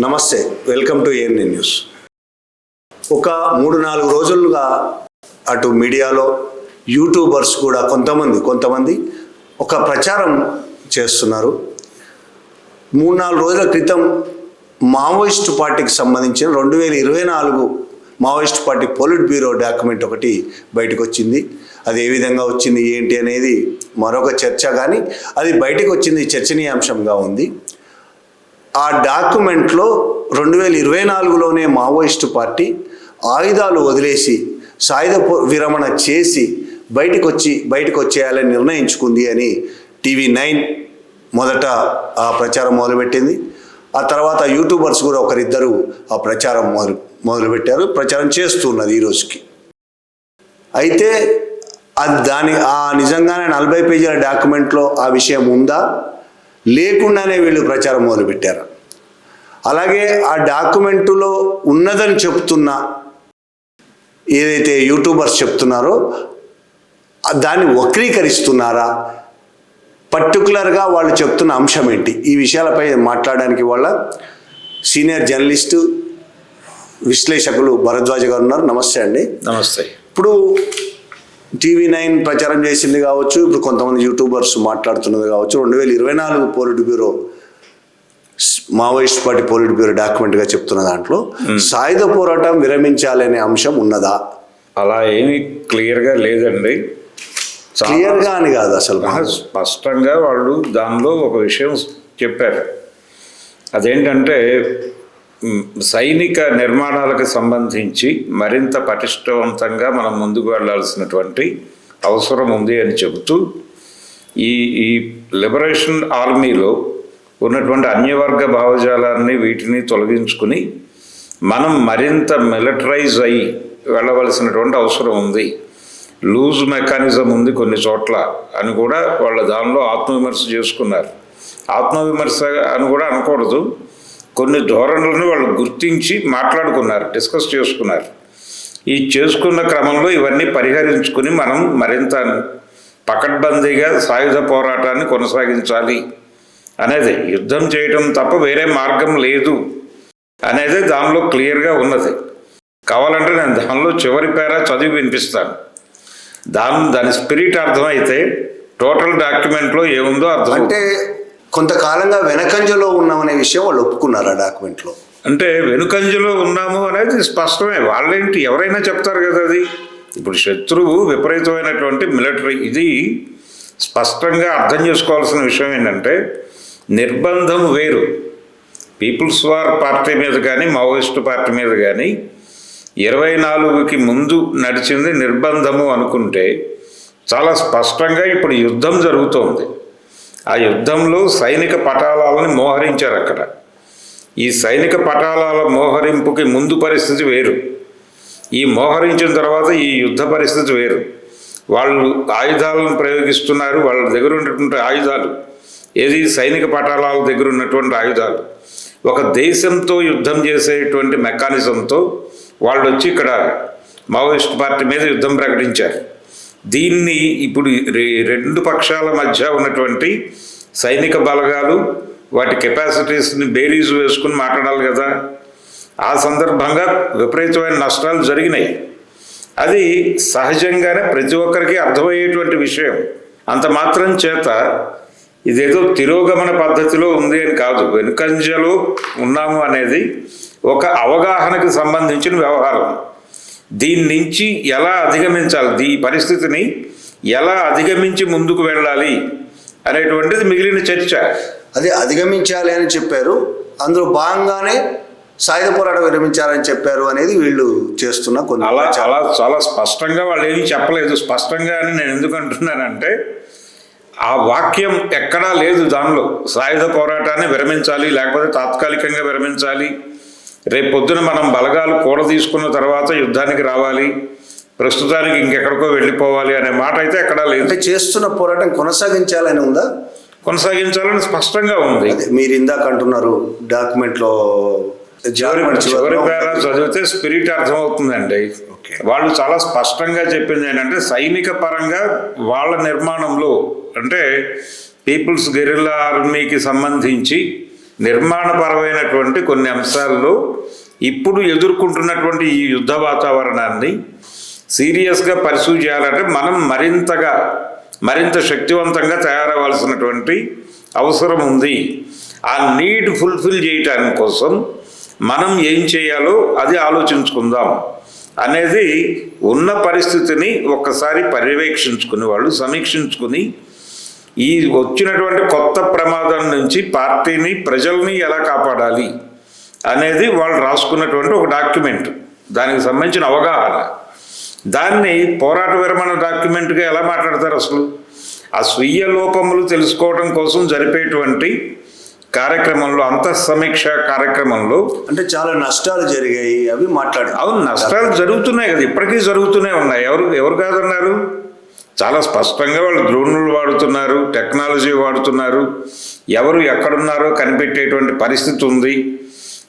నమస్తే welcome to ANN news. ఒక మూడు నాలుగు రోజులుగా అటు మీడియాలో యూట్యూబర్స్ కూడా కొంతమంది కొంతమంది ఒక ప్రచారం చేస్తున్నారు. మూడు నాలుగు రోజుల క్రితం మావోయిస్ట్ పార్టీకి సంబంధించిన రెండు వేల ఇరవై నాలుగు Maoist party polit bureau document ఒకటి బయటకు వచ్చింది అది ఏ విధంగా వచ్చింది ఏంటి అనేది మరొక చర్చ కానీ అది బయటకు వచ్చింది చర్చనీయాంశంగా ఉంది. ఆ డాక్యుమెంట్లో రెండు వేల ఇరవై నాలుగులోనే మావోయిస్టు పార్టీ ఆయుధాలు వదిలేసి సాయుధ విరమణ చేసి బయటకు వచ్చి బయటకు వచ్చేయాలని నిర్ణయించుకుంది అని టీవీ నైన్ మొదట ఆ ప్రచారం మొదలుపెట్టింది. ఆ తర్వాత యూట్యూబర్స్ కూడా ఒకరిద్దరు ఆ ప్రచారం మొదలు మొదలుపెట్టారు ప్రచారం చేస్తున్నది ఈ రోజుకి. అయితే అది దాని ఆ నిజంగానే నలభై పేజీల డాక్యుమెంట్లో ఆ విషయం ఉందా? లేకుండానే వీళ్ళు ప్రచారం మొదలుపెట్టారు. అలాగే ఆ డాక్యుమెంటులో ఉన్నదని చెప్తున్న ఏదైతే యూట్యూబర్స్ చెప్తున్నారో దాన్ని వక్రీకరిస్తున్నారా? పర్టికులర్గా వాళ్ళు చెప్తున్న అంశం ఏంటి? ఈ విషయాలపై మాట్లాడడానికి వాళ్ళ సీనియర్ జర్నలిస్టు విశ్లేషకులు భరద్వాజ గారు ఉన్నారు. నమస్తే అండి. నమస్తే. ఇప్పుడు టీవీ నైన్ ప్రచారం చేసింది కావచ్చు ఇప్పుడు కొంతమంది యూట్యూబర్స్ మాట్లాడుతున్నది కావచ్చు. రెండు వేల ఇరవై నాలుగు politburo Maoist party polit bureau డాక్యుమెంట్గా చెప్తున్న దాంట్లో సాయుధ పోరాటం విరమించాలనే అంశం ఉన్నదా? అలా ఏమీ క్లియర్గా లేదండి. క్లియర్గా అని కాదు అసలు. స్పష్టంగా వాళ్ళు దానిలో ఒక విషయం చెప్పారు. అదేంటంటే సైనిక నిర్మాణాలకు సంబంధించి మరింత పటిష్టవంతంగా మనం ముందుకు వెళ్ళాల్సినటువంటి అవసరం ఉంది అని చెబుతూ ఈ ఈ లిబరేషన్ ఆర్మీలో ఉన్నటువంటి అన్యవర్గ భావజాలాన్ని వీటిని తొలగించుకుని మనం మరింత మిలిటరైజ్ అయ్యి వెళ్ళవలసినటువంటి అవసరం ఉంది. లూజ్ మెకానిజం ఉంది కొన్ని చోట్ల అని కూడా వాళ్ళ దానిలో ఆత్మవిమర్శ చేసుకున్నారు. ఆత్మవిమర్శ అని కూడా అనకూడదు. కొన్ని ధోరణులను వాళ్ళు గుర్తించి మాట్లాడుకున్నారు డిస్కస్ చేసుకున్నారు. ఈ చేసుకున్న క్రమంలో ఇవన్నీ పరిహరించుకుని మనం మరింత పకడ్బందీగా సాయుధ పోరాటాన్ని కొనసాగించాలి అనేది యుద్ధం చేయడం తప్ప వేరే మార్గం లేదు అనేది దానిలో క్లియర్గా ఉన్నది. కావాలంటే నేను దానిలో చివరి పేర చదివి వినిపిస్తాను. దాని దాని స్పిరిట్ అర్థమైతే టోటల్ డాక్యుమెంట్లో ఏముందో అర్థం అంటే కొంతకాలంగా వెనకంజలో ఉన్నామనే విషయం వాళ్ళు ఒప్పుకున్నారు ఆ డాక్యుమెంట్లో. అంటే వెనుకంజలో ఉన్నాము అనేది స్పష్టమే. వాళ్ళేంటి? ఎవరైనా చెప్తారు కదా అది. ఇప్పుడు శత్రువు విపరీతమైనటువంటి మిలిటరీ. ఇది స్పష్టంగా అర్థం చేసుకోవాల్సిన విషయం ఏంటంటే నిర్బంధం వేరు. పీపుల్స్ వార్ పార్టీ మీద కానీ మావోయిస్టు పార్టీ మీద కానీ ఇరవై నాలుగుకి ముందు నడిచింది నిర్బంధము అనుకుంటే చాలా స్పష్టంగా ఇప్పుడు యుద్ధం జరుగుతోంది. ఆ యుద్ధంలో సైనిక పటాలని మోహరించారు అక్కడ. ఈ సైనిక పటాలాల మోహరింపుకి ముందు పరిస్థితి వేరు. ఈ మోహరించిన తర్వాత ఈ యుద్ధ పరిస్థితి వేరు. వాళ్ళు ఆయుధాలను ప్రయోగిస్తున్నారు. వాళ్ళ దగ్గర ఉన్నటువంటి ఆయుధాలు ఏది సైనిక పటాలాల దగ్గర ఉన్నటువంటి ఆయుధాలు. ఒక దేశంతో యుద్ధం చేసేటువంటి మెకానిజంతో వాళ్ళు వచ్చి ఇక్కడ మావోయిస్ట్ పార్టీ మీద యుద్ధం ప్రకటించారు. దీన్ని ఇప్పుడు రెండు పక్షాల మధ్య ఉన్నటువంటి సైనిక బలగాలు వాటి కెపాసిటీస్ని బేరీజు వేసుకుని మాట్లాడాలి కదా. ఆ సందర్భంగా విపరీతమైన నష్టాలు జరిగినాయి. అది సహజంగానే ప్రతి ఒక్కరికి అర్థమయ్యేటువంటి విషయం. అంత మాత్రం చేత ఇదేదో తిరోగమన పద్ధతిలో ఉంది అని కాదు. వెనుకంజలో ఉన్నాము అనేది ఒక అవగాహనకు సంబంధించిన వ్యవహారం. దీని నుంచి ఎలా అధిగమించాలి? ఈ పరిస్థితిని ఎలా అధిగమించి ముందుకు వెళ్ళాలి అనేటువంటిది మిగిలిన చర్చ. అది అధిగమించాలి అని చెప్పారు. అందులో భాగంగానే సాయుధ పోరాటం విరమించాలని చెప్పారు అనేది వీళ్ళు చేస్తున్న కొన్ని అలా. చాలా చాలా స్పష్టంగా వాళ్ళు ఏమీ చెప్పలేదు. స్పష్టంగా అని నేను ఎందుకు అంటున్నానంటే ఆ వాక్యం ఎక్కడా లేదు దానిలో. సాయుధ పోరాటాన్ని విరమించాలి లేకపోతే తాత్కాలికంగా విరమించాలి రేపు పొద్దున మనం బలగాలు కూడ తీసుకున్న తర్వాత యుద్ధానికి రావాలి ప్రస్తుతానికి ఇంకెక్కడికో వెళ్ళిపోవాలి అనే మాట అయితే ఎక్కడా లేదు. అంటే చేస్తున్న పోరాటం కొనసాగించాలని ఉందా? కొనసాగించాలని స్పష్టంగా ఉంది. మీరు ఇందాక అంటున్నారు డాక్యుమెంట్లో చివరి పేర చదివితే స్పిరిట్ అర్థమవుతుందండి. ఓకే. వాళ్ళు చాలా స్పష్టంగా చెప్పింది ఏంటంటే సైనిక పరంగా వాళ్ళ నిర్మాణంలో అంటే పీపుల్స్ గెరిల్లా ఆర్మీకి సంబంధించి నిర్మాణపరమైనటువంటి కొన్ని అంశాల్లో ఇప్పుడు ఎదుర్కొంటున్నటువంటి ఈ యుద్ధ వాతావరణాన్ని సీరియస్గా పర్సూ చేయాలంటే మనం మరింతగా మరింత శక్తివంతంగా తయారవ్వాల్సినటువంటి అవసరం ఉంది. ఆ నీడ్ ఫుల్ఫిల్ చేయటానికి కోసం మనం ఏం చేయాలో అది ఆలోచించుకుందాం అనేది ఉన్న పరిస్థితిని ఒక్కసారి పర్యవేక్షించుకుని వాళ్ళు సమీక్షించుకుని ఈ వచ్చినటువంటి కొత్త ప్రమాదం నుంచి పార్టీని ప్రజల్ని ఎలా కాపాడాలి అనేది వాళ్ళు రాసుకున్నటువంటి ఒక డాక్యుమెంట్. దానికి సంబంధించిన అవగాహన. దాన్ని పోరాట విరమణ డాక్యుమెంట్గా ఎలా మాట్లాడతారు అసలు? ఆ స్వీయ లోపములు తెలుసుకోవడం కోసం జరిపేటువంటి కార్యక్రమంలో అంతఃసమీక్ష కార్యక్రమంలో అంటే చాలా నష్టాలు జరిగాయి అవి మాట్లాడారు. అవును నష్టాలు జరుగుతున్నాయి కదా ఇప్పటికీ జరుగుతూనే ఉన్నాయి. ఎవరు ఎవరు కాదన్నారు? చాలా స్పష్టంగా వాళ్ళు డ్రోన్లు వాడుతున్నారు టెక్నాలజీ వాడుతున్నారు. ఎవరు ఎక్కడున్నారో కనిపెట్టేటువంటి పరిస్థితి ఉంది.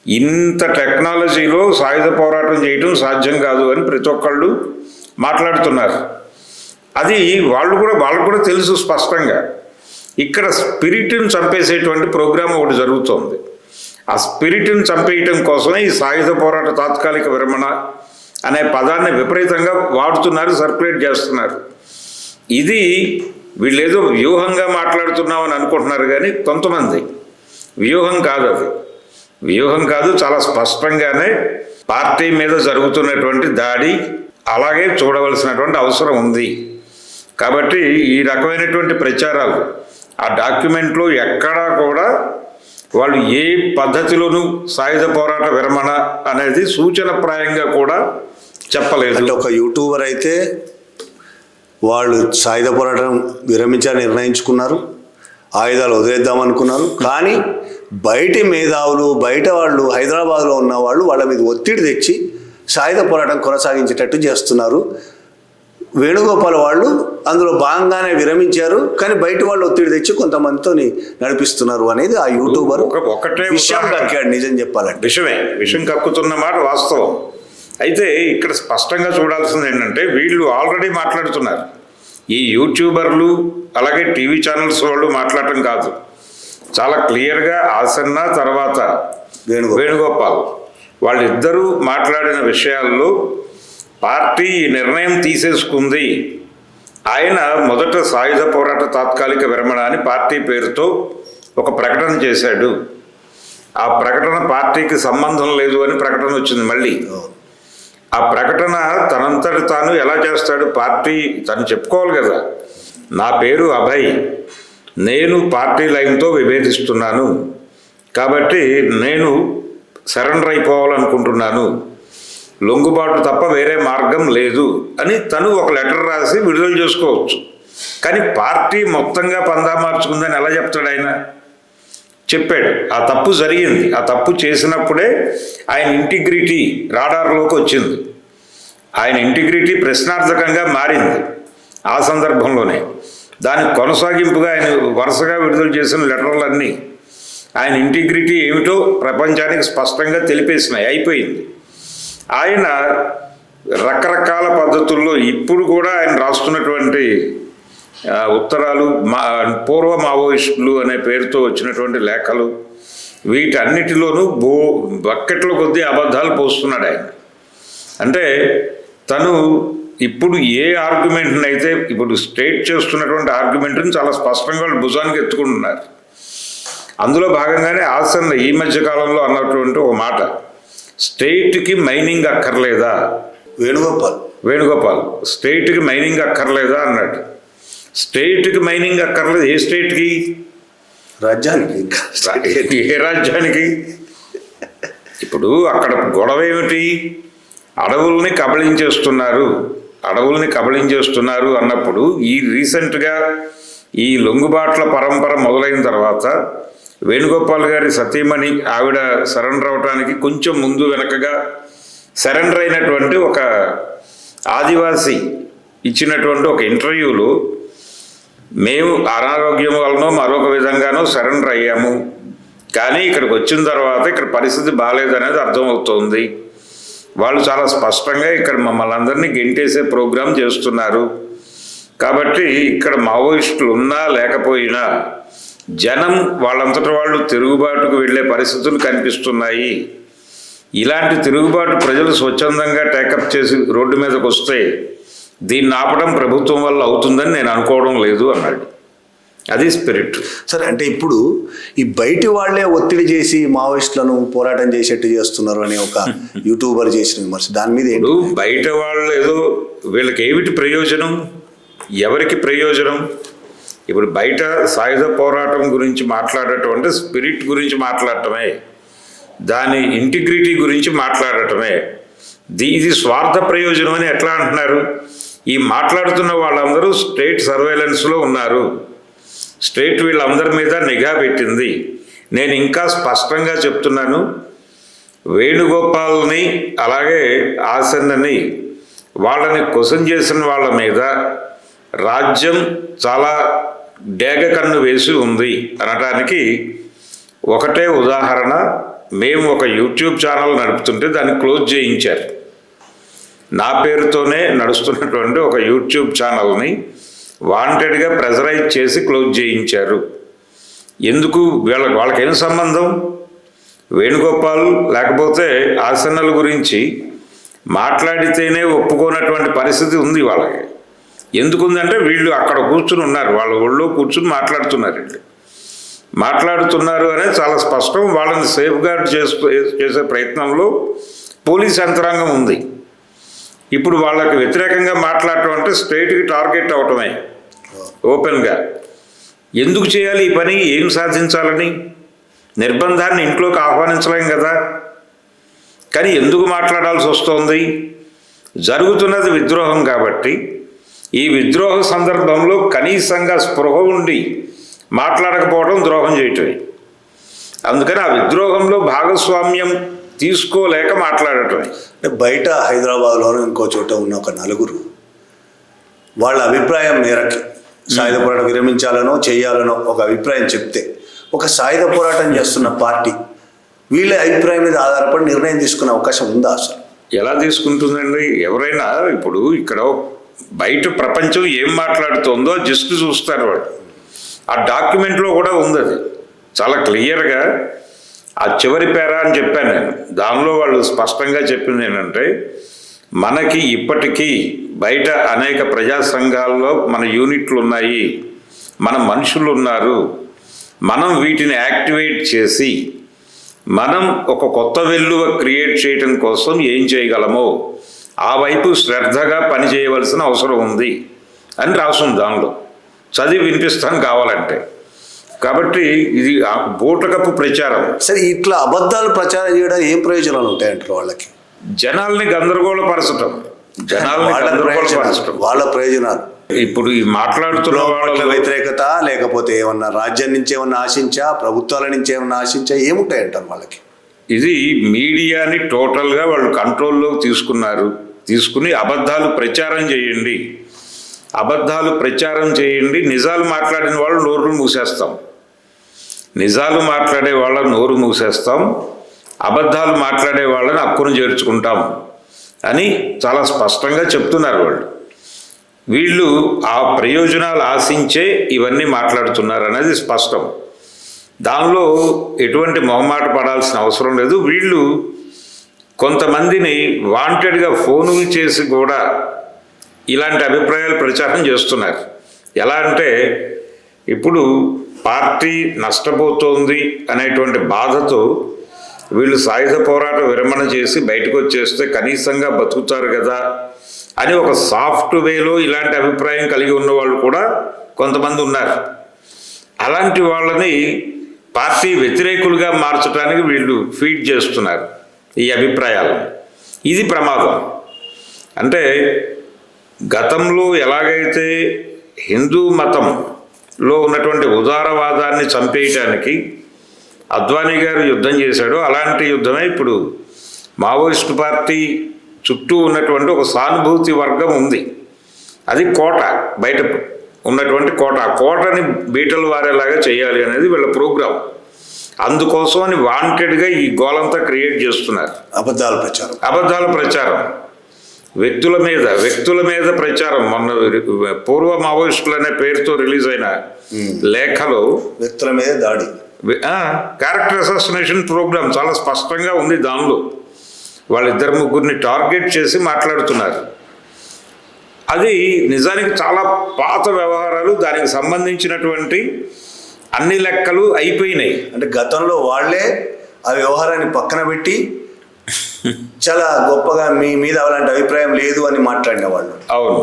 ఇంత టెక్నాలజీలో సాయుధ పోరాటం చేయడం సాధ్యం కాదు అని ప్రతి ఒక్కళ్ళు మాట్లాడుతున్నారు. అది వాళ్ళు కూడా వాళ్ళకు కూడా తెలుసు స్పష్టంగా. ఇక్కడ స్పిరిట్ని చంపేసేటువంటి ప్రోగ్రాం ఒకటి జరుగుతోంది. ఆ స్పిరిట్ని చంపేయటం కోసమే ఈ సాయుధ పోరాట తాత్కాలిక విరమణ అనే పదాన్ని విపరీతంగా వాడుతున్నారు సర్క్యులేట్ చేస్తున్నారు. ఇది వీళ్ళేదో వ్యూహంగా మాట్లాడుతున్నామని అనుకుంటున్నారు కానీ కొంతమంది. వ్యూహం కాదు అది. వ్యూహం కాదు చాలా స్పష్టంగానే పార్టీ మీద జరుగుతున్నటువంటి దాడి అలాగే చూడవలసినటువంటి అవసరం ఉంది. కాబట్టి ఈ రకమైనటువంటి ప్రచారాలు ఆ డాక్యుమెంట్లు ఎక్కడా కూడా వాళ్ళు ఏ పద్ధతిలోనూ సాయుధ పోరాట విరమణ అనేది సూచనప్రాయంగా కూడా చెప్పలేదు. ఒక యూట్యూబర్ అయితే వాళ్ళు సాయుధ పోరాటం విరమించాలని నిర్ణయించుకున్నారు. ఆయుధాలు వదిలేద్దాం అనుకున్నారు కానీ బయటి మేధావులు బయట వాళ్ళు హైదరాబాద్లో ఉన్న వాళ్ళు వాళ్ళ మీద ఒత్తిడి తెచ్చి సాయుధ పోరాటం కొనసాగించేటట్టు చేస్తున్నారు. వేణుగోపాల్ వాళ్ళు అందులో భాగంగానే విరమించారు. కానీ బయట వాళ్ళు ఒత్తిడి తెచ్చి కొంతమందితో నడిపిస్తున్నారు అనేది ఆ యూట్యూబర్ ఒక- ఒకటే విషయం. కక్కాడు నిజం చెప్పాలంటే. విషమే విషం కక్కుతున్న మాట వాస్తవం. అయితే ఇక్కడ స్పష్టంగా చూడాల్సింది ఏంటంటే వీళ్ళు ఆల్రెడీ మాట్లాడుతున్నారు. ఈ యూట్యూబర్లు అలాగే టీవీ ఛానల్స్ వాళ్ళు మాట్లాడటం కాదు. చాలా క్లియర్గా ఆసన్న తర్వాత వేణుగోపాల్. వేణుగోపాల్. వాళ్ళిద్దరూ మాట్లాడిన విషయాల్లో పార్టీ ఈ నిర్ణయం తీసేసుకుంది. ఆయన మొదట సాయుధ పోరాట తాత్కాలిక విరమణ అని పార్టీ పేరుతో ఒక ప్రకటన చేశాడు. ఆ ప్రకటన పార్టీకి సంబంధం లేదు అని ప్రకటన వచ్చింది మళ్ళీ. ఆ ప్రకటన తనంతటి తాను ఎలా చేస్తాడు పార్టీ తను చెప్పుకోవాలి కదా. నా పేరు అభయ్. నేను పార్టీ లైన్తో విభేదిస్తున్నాను. కాబట్టి నేను సరెండర్ అయిపోవాలనుకుంటున్నాను. లొంగుబాటు తప్ప వేరే మార్గం లేదు అని తను ఒక లెటర్ రాసి విడుదల చేసుకోవచ్చు. కానీ పార్టీ మొత్తంగా పందా మార్చుకుందని ఎలా చెప్తాడు ఆయన? చెప్పాడు ఆ తప్పు జరిగింది. ఆ తప్పు చేసినప్పుడే ఆయన ఇంటిగ్రిటీ రాడార్లోకి వచ్చింది. ఆయన ఇంటిగ్రిటీ ప్రశ్నార్థకంగా మారింది ఆ సందర్భంలోనే. దాని కొనసాగింపుగా ఆయన వరుసగా విడుదల చేసిన లెటర్లన్నీ ఆయన ఇంటిగ్రిటీ ఏమిటో ప్రపంచానికి స్పష్టంగా తెలిపేసినాయి అయిపోయింది. ఆయన రకరకాల పద్ధతుల్లో ఇప్పుడు కూడా ఆయన రాస్తున్నటువంటి ఉత్తరాలు మా పూర్వ మావోయిస్టులు అనే పేరుతో వచ్చినటువంటి లేఖలు వీటన్నిటిలోనూ బో బకెట్ల కొద్దీ అబద్ధాలు పోస్తున్నాడు ఆయన. అంటే తను ఇప్పుడు ఏ ఆర్గ్యుమెంట్ని అయితే ఇప్పుడు స్టేట్ చేస్తున్నటువంటి ఆర్గ్యుమెంట్ని చాలా స్పష్టంగా వాళ్ళు భుజానికి ఎత్తుకుంటున్నారు. అందులో భాగంగానే ఆసన్న ఈ మధ్య కాలంలో అన్నటువంటి ఒక మాట స్టేట్కి మైనింగ్ అక్కర్లేదా? వేణుగోపాల్. వేణుగోపాల్ స్టేట్కి మైనింగ్ అక్కర్లేదా? అన్నాడు. స్టేట్కి మైనింగ్ అక్కర్లేదు. ఏ స్టేట్కి? రాజ్యానికి. ఏ రాజ్యానికి? ఇప్పుడు అక్కడ గొడవ ఏమిటి? అడవుల్ని కబళించేస్తున్నారు అడవుల్ని కబళించేస్తున్నారు అన్నప్పుడు ఈ రీసెంట్గా ఈ లొంగుబాట్ల పరంపర మొదలైన తర్వాత వేణుగోపాల్ గారి సతీమణి ఆవిడ సరెండర్ అవడానికి కొంచెం ముందు వెనకగా సరెండర్ అయినటువంటి ఒక ఆదివాసి ఇచ్చినటువంటి ఒక ఇంటర్వ్యూలో మేము అనారోగ్యం వలన మరొక విధంగానో సరెండర్ అయ్యాము. కానీ ఇక్కడికి వచ్చిన తర్వాత ఇక్కడ పరిస్థితి బాగాలేదనేది అర్థమవుతోంది. వాళ్ళు చాలా స్పష్టంగా ఇక్కడ మమ్మల్ని అందరినీ గెంటేసే ప్రోగ్రాం చేస్తున్నారు. కాబట్టి ఇక్కడ మావోయిస్టులు ఉన్నా లేకపోయినా జనం వాళ్ళంతట వాళ్ళు తిరుగుబాటుకు వెళ్ళే పరిస్థితులు కనిపిస్తున్నాయి. ఇలాంటి తిరుగుబాటు ప్రజలు స్వచ్ఛందంగా టేకప్ చేసి రోడ్డు మీదకి వస్తే దీన్ని ఆపడం ప్రభుత్వం వల్ల అవుతుందని నేను అనుకోవడం లేదు అన్నాడు. అది స్పిరిట్. సరే అంటే ఇప్పుడు ఈ బయటి వాళ్ళే ఒత్తిడి చేసి మావోయిస్టులను పోరాటం చేసేట్టు చేస్తున్నారు అని ఒక యూట్యూబర్ చేసిన విమర్శ. దాని మీద ఏంటి? ఇప్పుడు బయట వాళ్ళు ఏదో వీళ్ళకి ఏమిటి ప్రయోజనం? ఎవరికి ప్రయోజనం? ఇప్పుడు బయట సాయుధ పోరాటం గురించి మాట్లాడటం అంటే స్పిరిట్ గురించి మాట్లాడటమే. దాని ఇంటిగ్రిటీ గురించి మాట్లాడటమే. ఇది స్వార్థ ప్రయోజనం అని ఎట్లా అంటున్నారు? ఈ మాట్లాడుతున్న వాళ్ళందరూ స్టేట్ సర్వేలెన్స్లో ఉన్నారు. స్టేట్ వీళ్ళందరి మీద నిఘా పెట్టింది. నేను ఇంకా స్పష్టంగా చెప్తున్నాను. వేణుగోపాల్ని అలాగే ఆసన్నని వాళ్ళని కుసం చేసిన వాళ్ళ మీద రాజ్యం చాలా డేగ కన్ను వేసి ఉంది అనటానికి ఒకటే ఉదాహరణ. మేము ఒక యూట్యూబ్ ఛానల్ నడుపుతుంటే దాన్ని క్లోజ్ చేయించారు. నా పేరుతోనే నడుస్తున్నటువంటి ఒక యూట్యూబ్ ఛానల్ని వాంటెడ్గా ప్రెజరైజ్ చేసి క్లోజ్ చేయించారు. ఎందుకు? వీళ్ళ వాళ్ళకేం సంబంధం? వేణుగోపాల్ లేకపోతే ఆసనల గురించి మాట్లాడితేనే ఒప్పుకోనటువంటి పరిస్థితి ఉంది వాళ్ళకి. ఎందుకుందంటే వీళ్ళు అక్కడ కూర్చుని ఉన్నారు. వాళ్ళ ఒళ్ళో కూర్చుని మాట్లాడుతున్నారండి మాట్లాడుతున్నారు అనేది చాలా స్పష్టం. వాళ్ళని సేఫ్ గార్డ్ చేస్తూ చేసే ప్రయత్నంలో పోలీస్ యంత్రాంగం ఉంది. ఇప్పుడు వాళ్ళకి వ్యతిరేకంగా మాట్లాడటం అంటే స్టేట్కి టార్గెట్ అవటమే. ఓపెన్గా ఎందుకు చేయాలి ఈ పని? ఏం సాధించాలని? నిర్బంధాన్ని ఇంట్లోకి ఆహ్వానించలేం కదా. కానీ ఎందుకు మాట్లాడాల్సి వస్తోంది? జరుగుతున్నది విద్రోహం కాబట్టి. ఈ విద్రోహ సందర్భంలో కనీసంగా స్పృహ ఉండి మాట్లాడకపోవడం ద్రోహం చేయటమే. అందుకని ఆ విద్రోహంలో భాగస్వామ్యం తీసుకోలేక మాట్లాడటమే అంటే బయట హైదరాబాద్లోనూ ఇంకో చోట ఉన్న ఒక నలుగురు వాళ్ళ అభిప్రాయం మేరకి. సాయుధ పోరాటం విరమించాలనో చేయాలనో ఒక అభిప్రాయం చెప్తే ఒక సాయుధ పోరాటం చేస్తున్న పార్టీ వీళ్ళ అభిప్రాయం మీద ఆధారపడి నిర్ణయం తీసుకునే అవకాశం ఉందా అసలు? ఎలా తీసుకుంటుందండి? ఎవరైనా ఇప్పుడు ఇక్కడ బయట ప్రపంచం ఏం మాట్లాడుతోందో జస్ట్ చూస్తారు వాడు ఆ డాక్యుమెంట్లో కూడా ఉంది అది చాలా క్లియర్గా ఆ చివరి పేర అని చెప్పాను నేను. దానిలో వాళ్ళు స్పష్టంగా చెప్పింది ఏంటంటే మనకి ఇప్పటికీ బయట అనేక ప్రజా సంఘాల్లో మన యూనిట్లు ఉన్నాయి మన మనుషులు ఉన్నారు మనం వీటిని యాక్టివేట్ చేసి మనం ఒక కొత్త వెల్లువ క్రియేట్ చేయటం కోసం ఏం చేయగలమో ఆ వైపు శ్రద్ధగా పని చేయవలసిన అవసరం ఉంది అని రాసుంది దానిలో. చదివి వినిపిస్తాను కావాలంటే. కాబట్టి ఇది బూటకపు ప్రచారం. సరే ఇట్లా అబద్ధాలు ప్రచారం చేయడం ఏం ప్రయోజనాలు ఉంటాయంటారు వాళ్ళకి? జనాల్ని గందరగోళపరచటం. జనాల్ని గందరగోళపరచటం. వాళ్ళ ప్రయోజనాలు. ఇప్పుడు ఈ మాట్లాడుతున్న వాళ్ళు వ్యతిరేకత లేకపోతే ఏమన్నా రాజ్యం నుంచి ఏమన్నా ఆశించా ప్రభుత్వాల నుంచి ఏమన్నా ఆశించా ఏముంటాయంటారు వాళ్ళకి? ఇది మీడియాని టోటల్గా వాళ్ళు కంట్రోల్లో తీసుకున్నారు. తీసుకుని అబద్ధాలు ప్రచారం చేయండి. అబద్ధాలు ప్రచారం చేయండి. నిజాలు మాట్లాడిన వాళ్ళు నోరు మూసేస్తాం. నిజాలు మాట్లాడే వాళ్ళని నోరు మూసేస్తాం అబద్ధాలు మాట్లాడే వాళ్ళని అక్కును చేర్చుకుంటాం అని చాలా స్పష్టంగా చెప్తున్నారు వాళ్ళు. వీళ్ళు ఆ ప్రయోజనాలు ఆశించే ఇవన్నీ మాట్లాడుతున్నారు అనేది స్పష్టం. దానిలో ఎటువంటి మొహమాట పడాల్సిన అవసరం లేదు. వీళ్ళు కొంతమందిని వాంటెడ్గా ఫోనులు చేసి కూడా ఇలాంటి అభిప్రాయాలు ప్రచారం చేస్తున్నారు. ఎలా అంటే ఇప్పుడు పార్టీ నష్టపోతోంది అనేటువంటి బాధతో వీళ్ళు సాయుధ పోరాట విరమణ చేసి బయటకు వచ్చేస్తే కనీసంగా బతుకుతారు కదా అని ఒక సాఫ్ట్ వేలో ఇలాంటి అభిప్రాయం కలిగి ఉన్న వాళ్ళు కూడా కొంతమంది ఉన్నారు. అలాంటి వాళ్ళని పార్టీ వ్యతిరేకులుగా మార్చడానికి వీళ్ళు ఫీడ్ చేస్తున్నారు ఈ అభిప్రాయాలు ఇది ప్రమాదం. అంటే గతంలో ఎలాగైతే హిందూ మతం మతంలో ఉన్నటువంటి ఉదారవాదాన్ని చంపేయటానికి అద్వానీ గారు యుద్ధం చేశాడో. అలాంటి యుద్ధమే ఇప్పుడు మావోయిస్టు పార్టీ చుట్టూ ఉన్నటువంటి ఒక సానుభూతి వర్గం ఉంది. అది కోట బయట ఉన్నటువంటి కోట. కోటని బీటలు వారేలాగా చేయాలి అనేది వీళ్ళ ప్రోగ్రాం. అందుకోసం అని వాంటెడ్గా ఈ గోలంతా క్రియేట్ చేస్తున్నారు. అబద్ధాల ప్రచారం. అబద్ధాల ప్రచారం. వ్యక్తుల మీద వ్యక్తుల మీద ప్రచారం. మొన్న పూర్వ మావోయిస్టులు అనే పేరుతో రిలీజ్ అయిన లేఖలో వ్యక్తుల మీద దాడి. క్యారెక్టర్ అసాసినేషన్ ప్రోగ్రామ్ చాలా స్పష్టంగా ఉంది దానిలో. వాళ్ళిద్దరు ముగ్గురిని టార్గెట్ చేసి మాట్లాడుతున్నారు. అది నిజానికి చాలా పాత వ్యవహారాలు దానికి సంబంధించినటువంటి అన్ని లెక్కలు అయిపోయినాయి. అంటే గతంలో వాళ్ళే ఆ వ్యవహారాన్ని పక్కన పెట్టి చాలా గొప్పగా మీ మీద అలాంటి అభిప్రాయం లేదు అని మాట్లాడిన వాళ్ళు. అవును.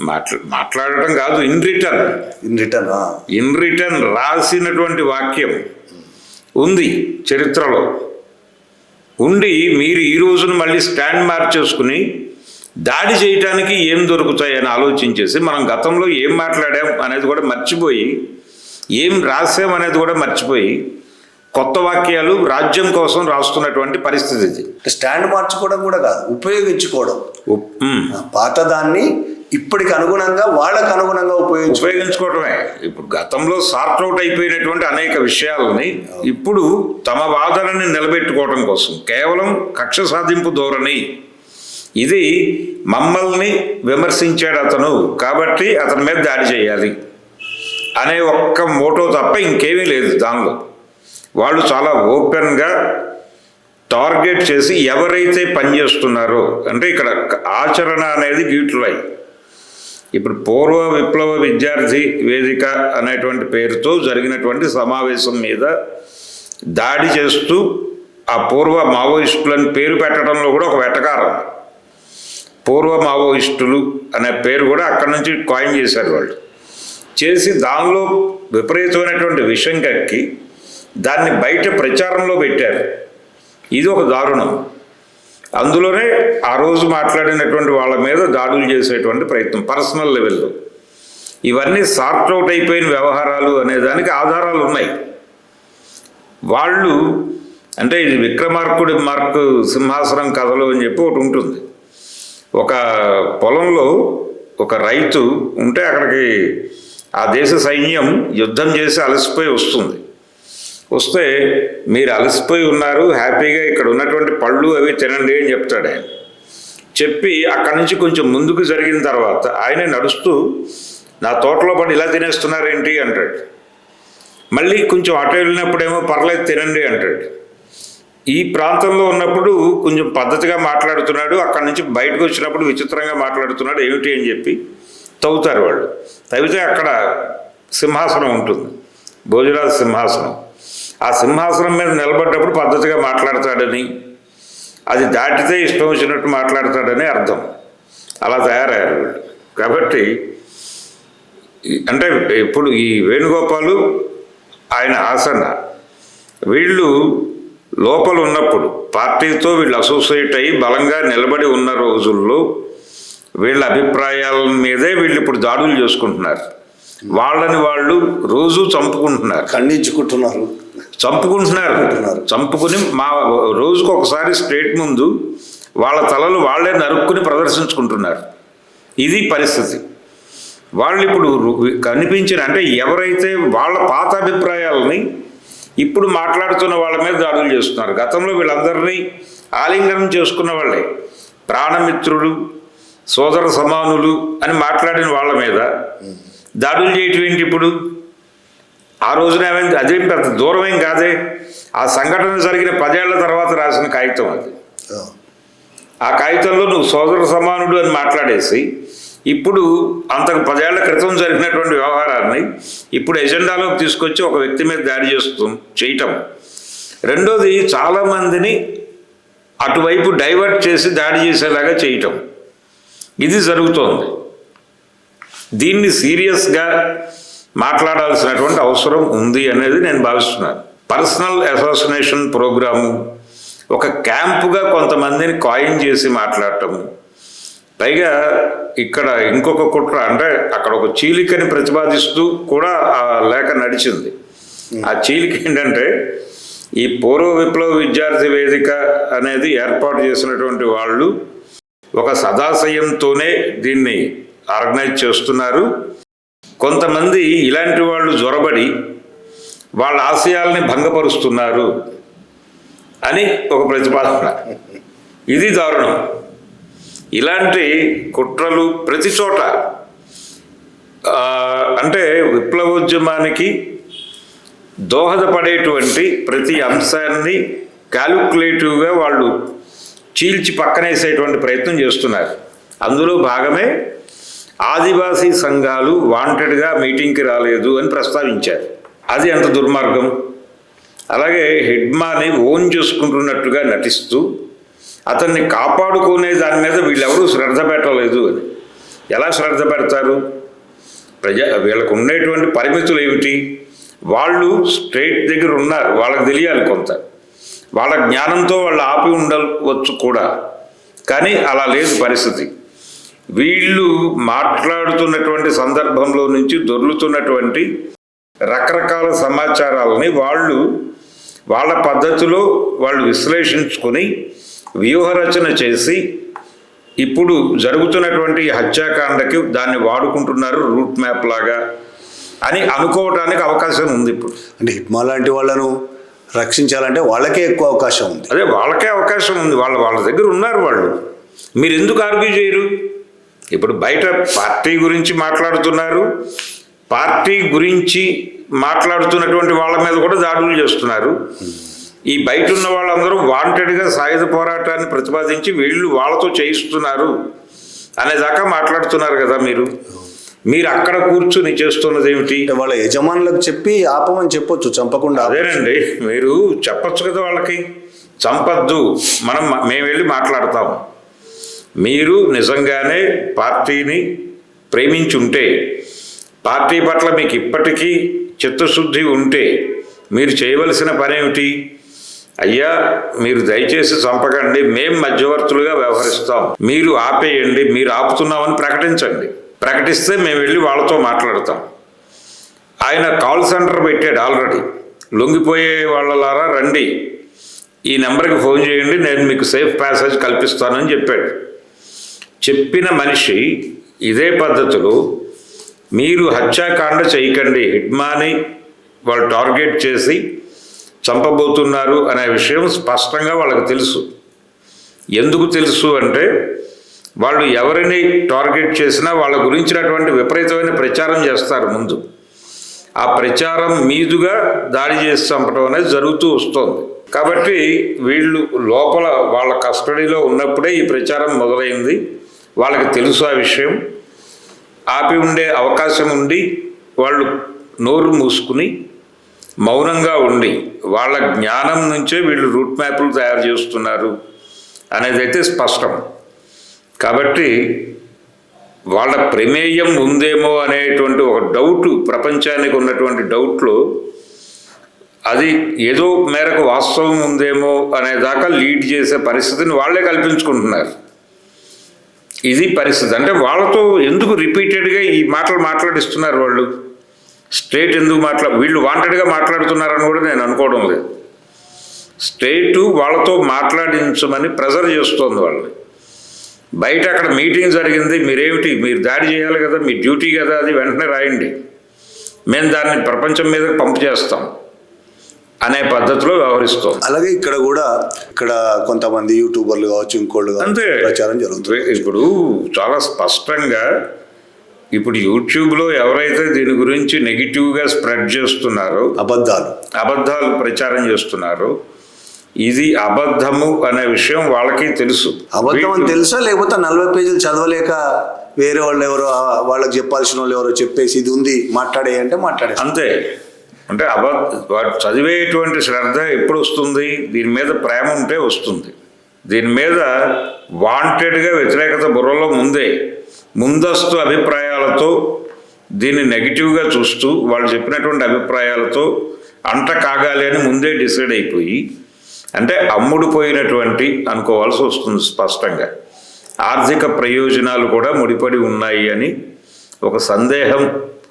మాట్లా మాట్లాడటం కాదు in return in return in return రాసినటువంటి వాక్యం ఉంది చరిత్రలో. ఉండి మీరు ఈ రోజున మళ్ళీ స్టాండ్ మార్చేసుకుని దాడి చేయటానికి ఏం దొరుకుతాయని ఆలోచించేసి మనం గతంలో ఏం మాట్లాడాం అనేది కూడా మర్చిపోయి ఏం రాసాం అనేది కూడా మర్చిపోయి కొత్త వాక్యాలు రాజ్యం కోసం రాస్తున్నటువంటి పరిస్థితి ఇది. స్టాండ్ మార్చుకోవడం కూడా కాదు ఉపయోగించుకోవడం. పాతదాన్ని ఇప్పటికి అనుగుణంగా వాళ్ళకు అనుగుణంగా ఉపయోగించు ఉపయోగించుకోవటమే. ఇప్పుడు గతంలో సార్ట్ అవుట్ అయిపోయినటువంటి అనేక విషయాలని ఇప్పుడు తమ వాదనని నిలబెట్టుకోవడం కోసం కేవలం కక్ష సాధింపు ధోరణి. ఇది మమ్మల్ని విమర్శించాడు అతను కాబట్టి అతని మీద దాడి చేయాలి. అనే ఒక్క మోటో తప్ప ఇంకేమీ లేదు దానిలో. వాళ్ళు చాలా ఓపెన్గా టార్గెట్ చేసి ఎవరైతే పనిచేస్తున్నారో అంటే ఇక్కడ ఆచరణ అనేది గ్యూటిలై ఇప్పుడు పూర్వ విప్లవ విద్యార్థి వేదిక అనేటువంటి పేరుతో జరిగినటువంటి సమావేశం మీద దాడి చేస్తూ ఆ పూర్వ మావోయిస్టులని పేరు పెట్టడంలో కూడా ఒక వెటకారం. పూర్వ మావోయిస్టులు అనే పేరు కూడా అక్కడి నుంచి కాయిన్ చేశారు వాళ్ళు. చేసి దానిలో విపరీతమైనటువంటి విషం కక్కి దాన్ని బయట ప్రచారంలో పెట్టారు. ఇది ఒక దారుణం. అందులోనే ఆ రోజు మాట్లాడినటువంటి వాళ్ళ మీద దాడులు చేసేటువంటి ప్రయత్నం పర్సనల్ లెవెల్లో. ఇవన్నీ సార్ట్అవుట్ అయిపోయిన వ్యవహారాలు అనే దానికి ఆధారాలు ఉన్నాయి. వాళ్ళు అంటే ఇది విక్రమార్కుడి మార్కు సింహాసనం కథలు అని చెప్పి ఒకటి ఉంటుంది. ఒక పొలంలో ఒక రైతు ఉంటే అక్కడికి ఆ దేశ సైన్యం యుద్ధం చేసి అలసిపోయి వస్తుంది. వస్తే మీరు అలసిపోయి ఉన్నారు హ్యాపీగా ఇక్కడ ఉన్నటువంటి పళ్ళు అవి తినండి అని చెప్తాడు ఆయన. చెప్పి అక్కడి నుంచి కొంచెం ముందుకు జరిగిన తర్వాత ఆయనే నడుస్తూ నా తోటలో పడి ఇలా తినేస్తున్నారేంటి అంటాడు. మళ్ళీ కొంచెం అటు వెళ్ళినప్పుడేమో పర్లేదు తినండి అంటాడు. ఈ ప్రాంతంలో ఉన్నప్పుడు కొంచెం పద్ధతిగా మాట్లాడుతున్నాడు అక్కడి నుంచి బయటకు వచ్చినప్పుడు విచిత్రంగా మాట్లాడుతున్నాడు ఏమిటి అని చెప్పి తవ్వుతారు వాళ్ళు. తవ్వితే అక్కడ సింహాసనం ఉంటుంది భోజరాజు సింహాసనం. ఆ సింహాసనం మీద నిలబడ్డప్పుడు పద్ధతిగా మాట్లాడతాడని అది దాటితే ఇష్టం వచ్చినట్టు మాట్లాడతాడని అర్థం. అలా తయారయ్యారు వీళ్ళు. కాబట్టి అంటే ఇప్పుడు ఈ వేణుగోపాలు ఆయన ఆసన వీళ్ళు లోపల ఉన్నప్పుడు పార్టీతో వీళ్ళు అసోసియేట్ అయ్యి బలంగా నిలబడి ఉన్న రోజుల్లో వీళ్ళ అభిప్రాయాల మీదే వీళ్ళు ఇప్పుడు దాడులు చేసుకుంటున్నారు. వాళ్ళని వాళ్ళు రోజు చంపుకుంటున్నారు. ఖండించుకుంటున్నారు. చంపుకుంటున్నారు. చంపుకుని మా రోజుకు ఒకసారి స్టేట్ ముందు వాళ్ళ తలలు వాళ్ళే నరుక్కుని ప్రదర్శించుకుంటున్నారు. ఇది పరిస్థితి. వాళ్ళు ఇప్పుడు కనిపించిన అంటే ఎవరైతే వాళ్ళ పాత అభిప్రాయాలని ఇప్పుడు మాట్లాడుతున్న వాళ్ళ మీద దాడులు చేస్తున్నారు. గతంలో వీళ్ళందరినీ ఆలింగనం చేసుకున్న వాళ్ళే. ప్రాణమిత్రులు సోదర సమానులు అని మాట్లాడిన వాళ్ళ మీద దాడులు చేయటం ఏంటి ఇప్పుడు? ఆ రోజున ఏమైంది అదేం పెద్ద దూరం ఏం కాదే. ఆ సంఘటన జరిగిన పదేళ్ళ తర్వాత రాసిన కాగితం అది. ఆ. ఆ కాగితంలో నువ్వు సోదర సమానుడు అని మాట్లాడేసి ఇప్పుడు అంతకు పదేళ్ళ క్రితం జరిగినటువంటి వ్యవహారాన్ని ఇప్పుడు ఎజెండాలోకి తీసుకొచ్చి ఒక వ్యక్తి మీద దాడి చేస్తూ చేయటం. రెండోది చాలామందిని అటువైపు డైవర్ట్ చేసి దాడి చేసేలాగా చేయటం. ఇది జరుగుతోంది. దీన్ని సీరియస్గా మాట్లాడాల్సినటువంటి అవసరం ఉంది అనేది నేను భావిస్తున్నాను. పర్సనల్ అసోసినేషన్ ప్రోగ్రాము ఒక క్యాంపుగా కొంతమందిని కాయిన్ చేసి మాట్లాడటము పైగా ఇక్కడ ఇంకొక కుట్ర అంటే అక్కడ ఒక చీలికని ప్రతిపాదిస్తూ కూడా ఆ లేఖ నడిచింది. ఆ చీలిక ఏంటంటే ఈ పూర్వ విప్లవ విద్యార్థి వేదిక అనేది ఏర్పాటు చేసినటువంటి వాళ్ళు ఒక సదాశయంతోనే దీన్ని ఆర్గనైజ్ చేస్తున్నారు. కొంతమంది ఇలాంటి వాళ్ళు జొరబడి వాళ్ళ ఆశయాల్ని భంగపరుస్తున్నారు అని ఒక ప్రతిపాదన. ఇది దారుణం. ఇలాంటి కుట్రలు ప్రతి చోట అంటే విప్లవోద్యమానికి దోహదపడేటువంటి ప్రతి అంశాన్ని క్యాలిక్యులేటివ్గా వాళ్ళు చీల్చి పక్కనేసేటువంటి ప్రయత్నం చేస్తున్నారు. అందులో భాగమే ఆదివాసీ సంఘాలు వాంటెడ్గా మీటింగ్కి రాలేదు అని ప్రస్తావించారు. అది ఎంత దుర్మార్గం? అలాగే హెడ్మాని ఓన్ చేసుకుంటున్నట్టుగా నటిస్తూ అతన్ని కాపాడుకునే దాని మీద వీళ్ళెవరూ శ్రద్ధ పెట్టలేదు అని. ఎలా శ్రద్ధ పెడతారు? ప్రజా వీళ్ళకు ఉండేటువంటి పరిమితులు ఏమిటి? వాళ్ళు స్టేట్ దగ్గర ఉన్నారు వాళ్ళకి తెలియాలి కొంత. వాళ్ళ జ్ఞానంతో వాళ్ళు ఆపి ఉండవచ్చు కూడా. కానీ అలా లేదు పరిస్థితి. వీళ్ళు మాట్లాడుతున్నటువంటి సందర్భంలో నుంచి దొర్లుతున్నటువంటి రకరకాల సమాచారాలని వాళ్ళు వాళ్ళ పద్ధతిలో వాళ్ళు విశ్లేషించుకొని వ్యూహరచన చేసి ఇప్పుడు జరుగుతున్నటువంటి హత్యాకాండకి దాన్ని వాడుకుంటున్నారు రూట్ మ్యాప్ లాగా అని అనుకోవటానికి అవకాశం ఉంది ఇప్పుడు. అంటే హిట్మా లాంటి వాళ్ళను రక్షించాలంటే వాళ్ళకే ఎక్కువ అవకాశం ఉంది. అదే వాళ్ళకే అవకాశం ఉంది. వాళ్ళ వాళ్ళ దగ్గర ఉన్నారు వాళ్ళు. మీరు ఎందుకు ఆర్గ్యూ చేయరు? ఇప్పుడు బయట పార్టీ గురించి మాట్లాడుతున్నారు. పార్టీ గురించి మాట్లాడుతున్నటువంటి వాళ్ళ మీద కూడా దాడులు చేస్తున్నారు. ఈ బయట ఉన్న వాళ్ళందరూ వాంటెడ్గా సాయుధ పోరాటాన్ని ప్రతిపాదించి వీళ్ళు వాళ్ళతో చేయిస్తున్నారు అనేదాకా మాట్లాడుతున్నారు కదా మీరు. మీరు అక్కడ కూర్చుని చేస్తున్నది ఏమిటి వాళ్ళ యజమానులకు చెప్పి ఆపమని చెప్పొచ్చు చంపకుండా అదేనండి మీరు చెప్పొచ్చు కదా వాళ్ళకి. చంపద్దు మనం మేము వెళ్ళి మాట్లాడతాం. మీరు నిజంగానే పార్టీని ప్రేమించుంటే పార్టీ పట్ల మీకు ఇప్పటికీ చిత్తశుద్ధి ఉంటే మీరు చేయవలసిన పని ఏమిటి అయ్యా మీరు దయచేసి చంపకండి. మేం మధ్యవర్తులుగా వ్యవహరిస్తాం. మీరు ఆపేయండి. మీరు ఆపుతున్నామని ప్రకటించండి. ప్రకటిస్తే మేము వెళ్ళి వాళ్ళతో మాట్లాడతాం. ఆయన కాల్ సెంటర్ పెట్టాడు ఆల్రెడీ. లొంగిపోయే వాళ్ళలారా రండి. ఈ నెంబర్కి ఫోన్ చేయండి. నేను మీకు సేఫ్ ప్యాసేజ్ కల్పిస్తానని చెప్పాడు. చెప్పిన మనిషి ఇదే పద్ధతిలో. మీరు హత్యాకాండ చేయకండి. హిడ్మాని వాళ్ళు టార్గెట్ చేసి చంపబోతున్నారు అనే విషయం స్పష్టంగా వాళ్ళకి తెలుసు. ఎందుకు తెలుసు అంటే వాళ్ళు ఎవరిని టార్గెట్ చేసినా వాళ్ళ గురించినటువంటి విపరీతమైన ప్రచారం చేస్తారు ముందు. ఆ ప్రచారం మీదుగా దాడి చేసి చంపడం అనేది జరుగుతూ వస్తుంది. కాబట్టి వీళ్ళు లోపల వాళ్ళ కస్టడీలో ఉన్నప్పుడే ఈ ప్రచారం మొదలైంది. వాళ్ళకి తెలుసు ఆ విషయం. ఆపి ఉండే అవకాశం ఉండి వాళ్ళు నోరు మూసుకుని మౌనంగా ఉండి వాళ్ళ జ్ఞానం నుంచే వీళ్ళు రూట్ మ్యాప్లు తయారు చేస్తున్నారు అనేది అయితే స్పష్టం. కాబట్టి వాళ్ళ ప్రమేయం ఉందేమో అనేటువంటి ఒక డౌట్ ప్రపంచానికి ఉన్నటువంటి డౌట్లో అది ఏదో మేరకు వాస్తవం ఉందేమో అనే దాకా లీడ్ చేసే పరిస్థితిని వాళ్ళే కల్పించుకుంటున్నారు. ఇది పరిస్థితి. అంటే వాళ్ళతో ఎందుకు రిపీటెడ్గా ఈ మాటలు మాట్లాడిస్తున్నారు వాళ్ళు? స్టేట్ ఎందుకు మాట్లా వీళ్ళు వాంటెడ్గా మాట్లాడుతున్నారని కూడా నేను అనుకోవడం లేదు. స్టేటు వాళ్ళతో మాట్లాడించమని ప్రెజర్ చేస్తోంది వాళ్ళని. బయట అక్కడ మీటింగ్ జరిగింది మీరేమిటి? మీరు దాడి చేయాలి కదా మీ డ్యూటీ కదా అది వెంటనే రాయండి. మేము దాన్ని ప్రపంచం మీద పంపు చేస్తాం. అనే పద్ధతిలో వ్యవహరిస్తాం. అలాగే ఇక్కడ కూడా ఇక్కడ కొంతమంది యూట్యూబర్లు కావచ్చు ఇంకోళ్ళు అంతే. ప్రచారం జరుగుతుంది. ఇప్పుడు చాలా స్పష్టంగా ఇప్పుడు యూట్యూబ్లో ఎవరైతే దీని గురించి నెగిటివ్గా స్ప్రెడ్ చేస్తున్నారో అబద్ధాలు. అబద్ధాలు ప్రచారం చేస్తున్నారో ఇది అబద్ధము అనే విషయం వాళ్ళకి తెలుసు. అబద్ధం అని తెలుసా? లేకపోతే నలభై పేజీలు చదవలేక వేరే వాళ్ళు ఎవరో వాళ్ళకి చెప్పాల్సిన వాళ్ళు ఎవరో చెప్పేసి ఇది ఉంది మాట్లాడే అంటే మాట్లాడే అంతే. అంటే అబ చదివేటువంటి శ్రద్ధ ఎప్పుడు వస్తుంది దీని మీద ప్రేమ ఉంటే వస్తుంది. దీని మీద వాంటెడ్గా వ్యతిరేకత బుర్రలో ముందే ముందస్తు అభిప్రాయాలతో దీన్ని నెగిటివ్గా చూస్తూ వాళ్ళు చెప్పినటువంటి అభిప్రాయాలతో అంట కాగాలి అని ముందే డిసైడ్ అయిపోయి అంటే అమ్ముడుపోయినటువంటి అనుకోవాల్సి వస్తుంది స్పష్టంగా. ఆర్థిక ప్రయోజనాలు కూడా ముడిపడి ఉన్నాయి అని ఒక సందేహం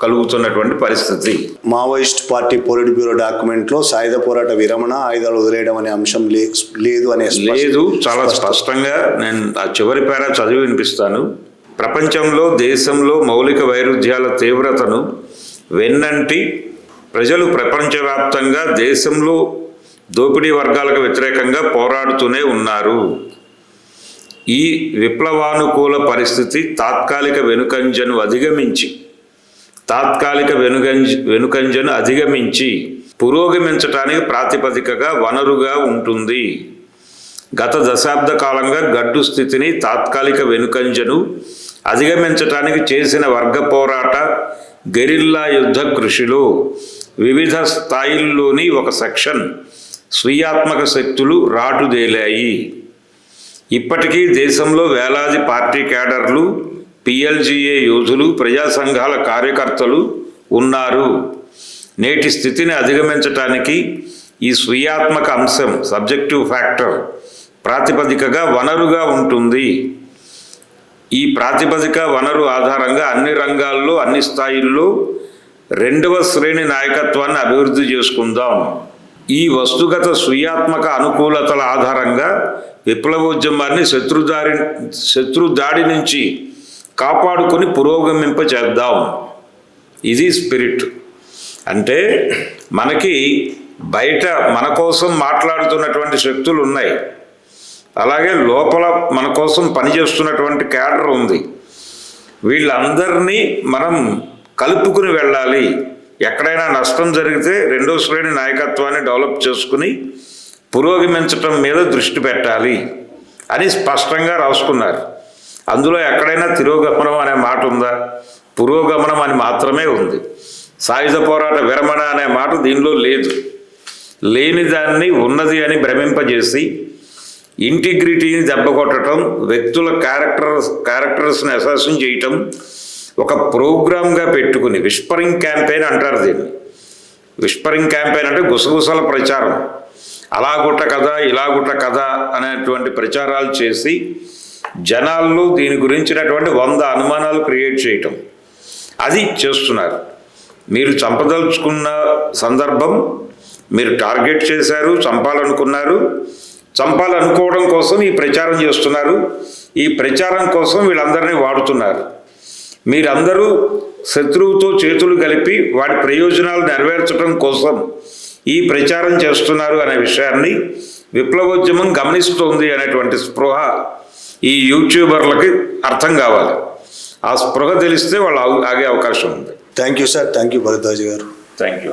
కలుగుతున్నటువంటి పరిస్థితి. మావోయిస్ట్ పార్టీ పోలిట్ బ్యూరో డాక్యుమెంట్లో సాయుధ పోరాట విరమణ ఆయుధాలు వదిలేయడం అనే అంశం లేదు అనే లేదు చాలా స్పష్టంగా నేను ఆ చివరి పేర చదివి వినిపిస్తాను. ప్రపంచంలో దేశంలో మౌలిక వైరుధ్యాల తీవ్రతను వెన్నంటి ప్రజలు ప్రపంచవ్యాప్తంగా దేశంలో దోపిడీ వర్గాలకు వ్యతిరేకంగా పోరాడుతూనే ఉన్నారు. ఈ విప్లవానుకూల పరిస్థితి తాత్కాలిక వెనుకంజను అధిగమించి తాత్కాలిక వెనుగంజ వెనుకంజను అధిగమించి పురోగమించటానికి ప్రాతిపదికగా వనరుగా ఉంటుంది. గత దశాబ్ద కాలంగా గడ్డు స్థితిని తాత్కాలిక వెనుకంజను అధిగమించటానికి చేసిన వర్గ పోరాట గెరిల్లా యుద్ధ కృషిలో వివిధ స్థాయిల్లోని ఒక సెక్షన్ స్వీయాత్మక శక్తులు రాటుదేలాయి. ఇప్పటికీ దేశంలో వేలాది పార్టీ క్యాడర్లు పిఎల్జిఏ యోధులు ప్రజా సంఘాల కార్యకర్తలు ఉన్నారు. నేటి స్థితిని అధిగమించటానికి ఈ స్వీయాత్మక అంశం సబ్జెక్టివ్ ఫ్యాక్టర్ ప్రాతిపదికగా వనరుగా ఉంటుంది. ఈ ప్రాతిపదిక వనరు ఆధారంగా అన్ని రంగాల్లో అన్ని స్థాయిల్లో రెండవ శ్రేణి నాయకత్వాన్ని అభివృద్ధి చేసుకుందాం. ఈ వస్తుగత స్వీయాత్మక అనుకూలతల ఆధారంగా విప్లవోద్యమాన్ని శత్రుదారి శత్రు దాడి నుంచి కాపాడుకొని పురోగమింప చేద్దాం ఇది స్పిరిట్. అంటే మనకి బయట మన కోసం మాట్లాడుతున్నటువంటి శక్తులు ఉన్నాయి అలాగే లోపల మన కోసం పనిచేస్తున్నటువంటి క్యాడర్ ఉంది. వీళ్ళందరినీ మనం కలుపుకుని వెళ్ళాలి. ఎక్కడైనా నష్టం జరిగితే రెండో శ్రేణి నాయకత్వాన్ని డెవలప్ చేసుకుని పురోగమించటం మీద దృష్టి పెట్టాలి అని స్పష్టంగా రాసుకున్నారు. అందులో ఎక్కడైనా తిరోగమనం అనే మాట ఉందా? పురోగమనం అని మాత్రమే ఉంది. సాయుధ పోరాట విరమణ అనే మాట దీనిలో లేదు. లేని దాన్ని ఉన్నది అని భ్రమింపజేసి ఇంటిగ్రిటీని దెబ్బకొట్టడం వ్యక్తుల క్యారెక్టర్ క్యారెక్టర్స్ని అసాసం చేయటం ఒక ప్రోగ్రామ్గా పెట్టుకుని విస్పరింగ్ క్యాంపెయిన్ అంటారు దీన్ని. విస్పరింగ్ క్యాంపెయిన్ అంటే గుసగుసల ప్రచారం. అలాగుట కథ ఇలాగుట్ట కథ అనేటువంటి ప్రచారాలు చేసి జనాల్లో దీని గురించినటువంటి వంద అనుమానాలు క్రియేట్ చేయటం. అది చేస్తున్నారు. మీరు చంపదలుచుకున్న సందర్భం మీరు టార్గెట్ చేశారు చంపాలనుకున్నారు. చంపాలనుకోవడం కోసం ఈ ప్రచారం చేస్తున్నారు. ఈ ప్రచారం కోసం వీళ్ళందరినీ వాడుతున్నారు. మీరందరూ శత్రువుతో చేతులు కలిపి వాడి ప్రయోజనాలు నెరవేర్చడం కోసం ఈ ప్రచారం చేస్తున్నారు అనే విషయాన్ని విప్లవోద్యమం గమనిస్తోంది అనేటువంటి స్పృహ ఈ యూట్యూబర్లకి అర్థం కావాలి. ఆ స్పృహ తెలిస్తే వాళ్ళు ఆగు- అవకాశం ఉంది. Thank you sir thank you Bharadwaj garu. Thank you